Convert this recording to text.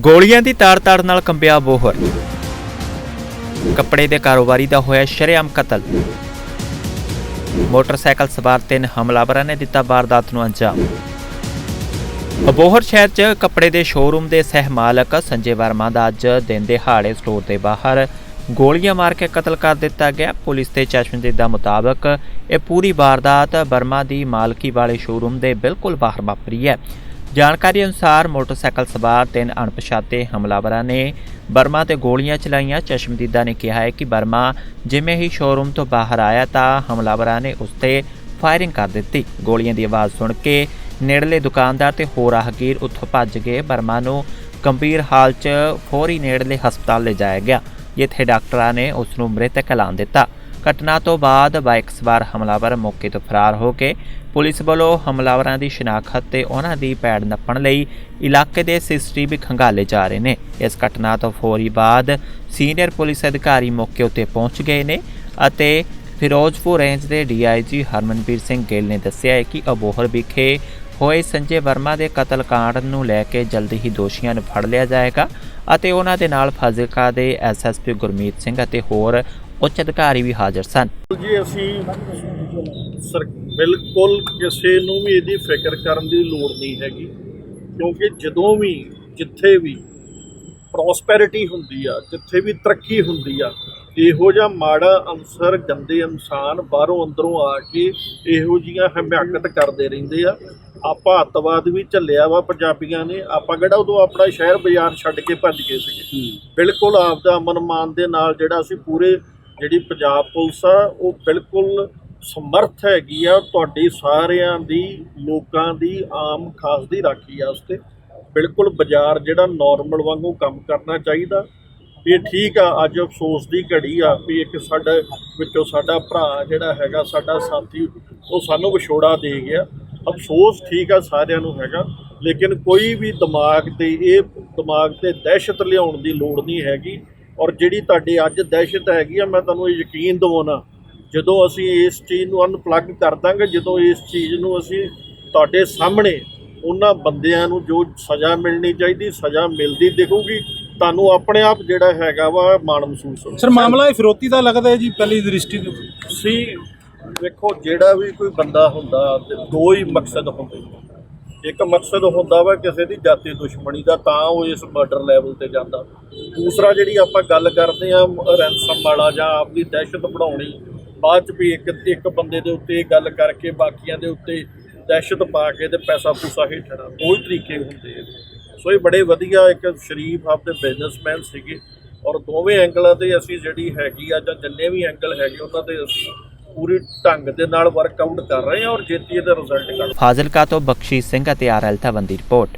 ਗੋਲੀਆਂ ਦੀ ਤਾਰ-ਤਾਰ ਨਾਲ ਕੰਬਿਆ ਬੋਹਰ। ਕੱਪੜੇ ਦੇ ਕਾਰੋਬਾਰੀ ਦਾ ਹੋਇਆ ਸ਼ਰੇਆਮ ਕਤਲ। ਮੋਟਰਸਾਈਕਲ ਸਵਾਰ ਤਿੰਨ ਹਮਲਾਵਰਾਂ ਨੇ ਦਿੱਤਾ ਵਾਰਦਾਤ ਨੂੰ ਅੰਜਾਮ। ਅਬੋਹਰ ਸ਼ਹਿਰ 'ਚ ਕੱਪੜੇ ਦੇ ਸ਼ੋਰੂਮ ਦੇ ਸਹਿ ਮਾਲਕ ਸੰਜੇ ਵਰਮਾ ਦਾ ਅੱਜ ਦਿਨ ਦਿਹਾੜੇ ਸਟੋਰ ਦੇ ਬਾਹਰ ਗੋਲੀਆਂ ਮਾਰ ਕੇ ਕਤਲ ਕਰ ਦਿੱਤਾ ਗਿਆ। ਪੁਲਿਸ ਤੇ ਚਸ਼ਮਦੀਦ ਮੁਤਾਬਕ ਇਹ ਪੂਰੀ ਵਾਰਦਾਤ ਵਰਮਾ ਦੀ ਮਾਲਕੀ ਵਾਲੇ ਸ਼ੋਰੂਮ ਦੇ ਬਿਲਕੁਲ ਬਾਹਰ ਵਾਪਰੀ ਹੈ। ਜਾਣਕਾਰੀ ਅਨੁਸਾਰ ਮੋਟਰਸਾਈਕਲ ਸਵਾਰ ਤਿੰਨ ਅਣਪਛਾਤੇ ਹਮਲਾਵਰਾਂ ਨੇ ਬਰਮਾ ਤੇ ਗੋਲੀਆਂ ਚਲਾਈਆਂ। ਚਸ਼ਮਦੀਦਾ ਨੇ ਕਿਹਾ ਹੈ ਕਿ ਬਰਮਾ ਜਿਵੇਂ ਹੀ ਸ਼ੋਰੂਮ ਤੋਂ ਬਾਹਰ ਆਇਆ ਤਾਂ ਹਮਲਾਵਰਾਂ ਨੇ ਉਸ ਤੇ ਫਾਇਰਿੰਗ ਕਰ ਦਿੱਤੀ। ਗੋਲੀਆਂ ਦੀ ਆਵਾਜ਼ ਸੁਣ ਕੇ ਨੇੜਲੇ ਦੁਕਾਨਦਾਰ ਤੇ ਹੋਰ ਰਾਹਗੀਰ ਉੱਥੋਂ ਭੱਜ ਗਏ। ਬਰਮਾ ਨੂੰ ਗੰਭੀਰ ਹਾਲ 'ਚ ਫੌਰੀ ਨੇੜਲੇ ਹਸਪਤਾਲ ਲਿਜਾਇਆ ਗਿਆ, ਜਿੱਥੇ ਡਾਕਟਰਾਂ ਨੇ ਉਸ ਨੂੰ ਮ੍ਰਿਤਕ ਐਲਾਨ ਦਿੱਤਾ। ਘਟਨਾ ਤੋਂ ਬਾਅਦ ਬਾਈਕ ਸਵਾਰ ਹਮਲਾਵਰ ਮੌਕੇ ਤੋਂ ਫਰਾਰ ਹੋ ਕੇ ਪੁਲਿਸ ਵੱਲੋਂ ਹਮਲਾਵਰਾਂ ਦੀ ਸ਼ਨਾਖਤ ਤੇ ਉਹਨਾਂ ਦੀ ਪੈੜ ਨੱਪਣ ਲਈ ਇਲਾਕੇ ਦੇ ਸੀਸੀਟੀਵੀ ਖੰਗਾਲੇ ਜਾ ਰਹੇ ਨੇ। ਇਸ ਘਟਨਾ ਤੋਂ ਫੌਰੀ ਬਾਅਦ ਸੀਨੀਅਰ ਪੁਲਿਸ ਅਧਿਕਾਰੀ ਮੌਕੇ ਉੱਤੇ ਪਹੁੰਚ ਗਏ ਨੇ ਅਤੇ ਫਿਰੋਜ਼ਪੁਰ ਰੇਂਜ ਦੇ ਡੀਆਈਜੀ ਹਰਮਨਵੀਰ ਸਿੰਘ ਗਿੱਲ ਨੇ ਦੱਸਿਆ ਹੈ ਕਿ ਅਬੋਹਰ ਵਿਖੇ ਹੋਏ ਸੰਜੇ ਵਰਮਾ ਦੇ ਕਤਲ ਕਾਂਡ ਨੂੰ ਲੈ ਕੇ ਜਲਦੀ ਹੀ ਦੋਸ਼ੀਆਂ ਨੂੰ ਫੜ ਲਿਆ ਜਾਏਗਾ ਅਤੇ ਉਹਨਾਂ ਦੇ ਨਾਲ ਫਾਜ਼ਿਲਕਾ ਦੇ ਐਸਐਸਪੀ ਗੁਰਮੀਤ ਸਿੰਘ ਅਤੇ ਹੋਰ ਉੱਚ ਅਧਿਕਾਰੀ ਵੀ ਹਾਜ਼ਰ ਸਨ। ਜੀ ਅਸੀਂ ਸਰ ਬਿਲਕੁਲ ਕਿਸੇ ਨੂੰ ਵੀ ਇਹਦੀ ਫਿਕਰ ਕਰਨ ਦੀ ਲੋੜ ਨਹੀਂ ਹੈਗੀ ਕਿਉਂਕਿ ਜਦੋਂ ਵੀ ਜਿੱਥੇ ਵੀ ਪ੍ਰੋਸਪੈਰਿਟੀ ਹੁੰਦੀ ਆ ਜਿੱਥੇ ਵੀ ਤਰੱਕੀ ਹੁੰਦੀ ਆ ਇਹੋ ਜਿਹਾ ਮਾੜਾ ਅਨਸਰ ਗੰਦੇ ਇਨਸਾਨ ਬਾਹਰੋਂ ਅੰਦਰੋਂ ਆ ਕੇ ਇਹੋ ਜੀਆਂ ਹਮਾਕਤ ਕਰਦੇ ਰਹਿੰਦੇ ਆ। ਆਪਾਂ ਅੱਤਵਾਦ ਵੀ ਝੱਲਿਆ ਵਾ ਪੰਜਾਬੀਆਂ ਨੇ ਆਪਾਂ ਕਿਹੜਾ ਉਦੋਂ ਆਪਣਾ ਸ਼ਹਿਰ ਬਾਜ਼ਾਰ ਛੱਡ ਕੇ ਭੱਜ ਗਏ ਸੀਗੇ। ਬਿਲਕੁਲ ਆਪਦਾ ਅਮਨ ਮਾਨ ਦੇ ਨਾਲ ਜਿਹੜਾ ਅਸੀਂ ਪੂਰੇ ਜਿਹੜੀ ਪੰਜਾਬ ਪੁਲਿਸ ਆ, ਉਹ ਬਿਲਕੁਲ ਸਮਰਥ ਹੈਗੀ ਆ ਤੁਹਾਡੀ ਸਾਰਿਆਂ ਦੀ, ਲੋਕਾਂ ਦੀ, ਆਮ ਖਾਸ ਦੀ ਰਾਖੀ ਆ ਉਸਤੇ ਬਿਲਕੁਲ ਬਾਜ਼ਾਰ ਜਿਹੜਾ ਨਾਰਮਲ ਵਾਂਗੂ ਕੰਮ ਕਰਨਾ ਚਾਹੀਦਾ। ਇਹ ਠੀਕ ਆ, ਅੱਜ ਅਫਸੋਸ ਦੀ ਘੜੀ ਆ ਵੀ ਇੱਕ ਸਾਡਾ ਵਿੱਚੋਂ ਸਾਡਾ ਭਰਾ ਜਿਹੜਾ ਹੈਗਾ, ਸਾਡਾ ਸਾਥੀ, ਉਹ ਸਾਨੂੰ ਵਿਛੋੜਾ ਦੇ ਗਿਆ। ਅਫਸੋਸ ਠੀਕ ਆ ਸਾਰਿਆਂ ਨੂੰ ਹੈਗਾ, ਲੇਕਿਨ ਕੋਈ ਵੀ ਦਿਮਾਗ ਤੇ ਇਹ ਦਿਮਾਗ ਤੇ ਦਹਿਸ਼ਤ ਲਿਆਉਣ ਦੀ ਲੋੜ ਨਹੀਂ ਹੈਗੀ। ਔਰ ਜਿਹੜੀ ਤੁਹਾਡੀ ਅੱਜ ਦਹਿਸ਼ਤ ਹੈਗੀ ਆ ਮੈਂ ਤੁਹਾਨੂੰ ਇਹ ਯਕੀਨ ਦਿਵਾਉਣਾ ਜਦੋਂ ਅਸੀਂ ਇਸ ਚੀਜ਼ ਨੂੰ ਅਨਪਲੱਗ ਕਰ ਦਾਂਗੇ ਜਦੋਂ ਇਸ ਚੀਜ਼ ਨੂੰ ਅਸੀਂ ਤੁਹਾਡੇ ਸਾਹਮਣੇ ਉਹਨਾਂ ਬੰਦਿਆਂ ਨੂੰ ਜੋ ਸਜ਼ਾ ਮਿਲਣੀ ਚਾਹੀਦੀ ਸਜ਼ਾ ਮਿਲਦੀ ਦਿਖੂਗੀ ਤੁਹਾਨੂੰ ਆਪਣੇ ਆਪ ਜਿਹੜਾ ਹੈਗਾ ਵਾ ਮਾਣ ਮਹਿਸੂਸ ਹੋਊਗਾ। ਸਰ ਮਾਮਲਾ ਇਹ ਫਿਰੋਤੀ ਦਾ ਲੱਗਦਾ ਹੈ ਜੀ ਪਹਿਲੀ ਦ੍ਰਿਸ਼ਟੀ ਤੋਂ ਸੀ ਵੇਖੋ ਜਿਹੜਾ ਵੀ ਕੋਈ ਬੰਦਾ ਹੁੰਦਾ ਤੇ ਦੋ ਹੀ ਮਕਸਦ ਹੁੰਦੇ ਇੱਕ ਮਕਸਦ ਹੁੰਦਾ ਵਾ ਕਿਸੇ ਦੀ ਜਾਤੀ ਦੁਸ਼ਮਣੀ ਦਾ, ਤਾਂ ਉਹ ਇਸ ਮਰਡਰ ਲੈਵਲ ਤੇ ਜਾਂਦਾ। ਦੂਸਰਾ ਜਿਹੜੀ ਆਪਾਂ ਗੱਲ ਕਰਦੇ ਆ ਰੈਂਸਮ ਵਾਲਾ ਜਾਂ ਆਪਦੀ ਦਹਿਸ਼ਤ ਬਣਾਉਣੀ, ਬਾਅਦ ਚ ਵੀ ਇੱਕ ਇੱਕ ਬੰਦੇ ਦੇ ਉੱਤੇ ਇਹ ਗੱਲ ਕਰਕੇ ਬਾਕੀਆਂ ਦੇ ਉੱਤੇ ਦਹਿਸ਼ਤ ਪਾ ਕੇ ਤੇ ਪੈਸਾ ਪੂਸਾ ਹੇਠਣਾ ਦੋ ਹੀ ਤਰੀਕੇ ਹੁੰਦੇ ਆ। ਸੋ ਇਹ ਬੜੇ ਵਧੀਆ ਇੱਕ ਸ਼ਰੀਫ ਆਪਦੇ ਬਿਜ਼ਨਸਮੈਨ ਸੀਗੇ ਔਰ ਦੋਵੇਂ ਐਂਗਲਾਂ ਤੇ ਅਸੀਂ ਜਿਹੜੀ ਹੈਗੀ ਆ ਜਾਂ ਜਿੰਨੇ ਵੀ ਐਂਗਲ ਹੈਗੇ ਉਹਨਾਂ ਤੇ ਅਸੀਂ ਪੂਰੀ ਢੰਗ ਦੇ ਨਾਲ ਵਰਕਆਊਟ ਕਰ ਰਹੇ ਹਾਂ ਔਰ ਛੇਤੀ ਇਹਦਾ ਰਿਜ਼ਲਟ ਕੱਢ ਫਾਜ਼ਿਲਕਾ ਤੋਂ ਬਖਸ਼ੀਸ਼ ਸਿੰਘ ਅਤੇ ਆਰਐਲ ਧਵਨ ਦੀ ਰਿਪੋਰਟ।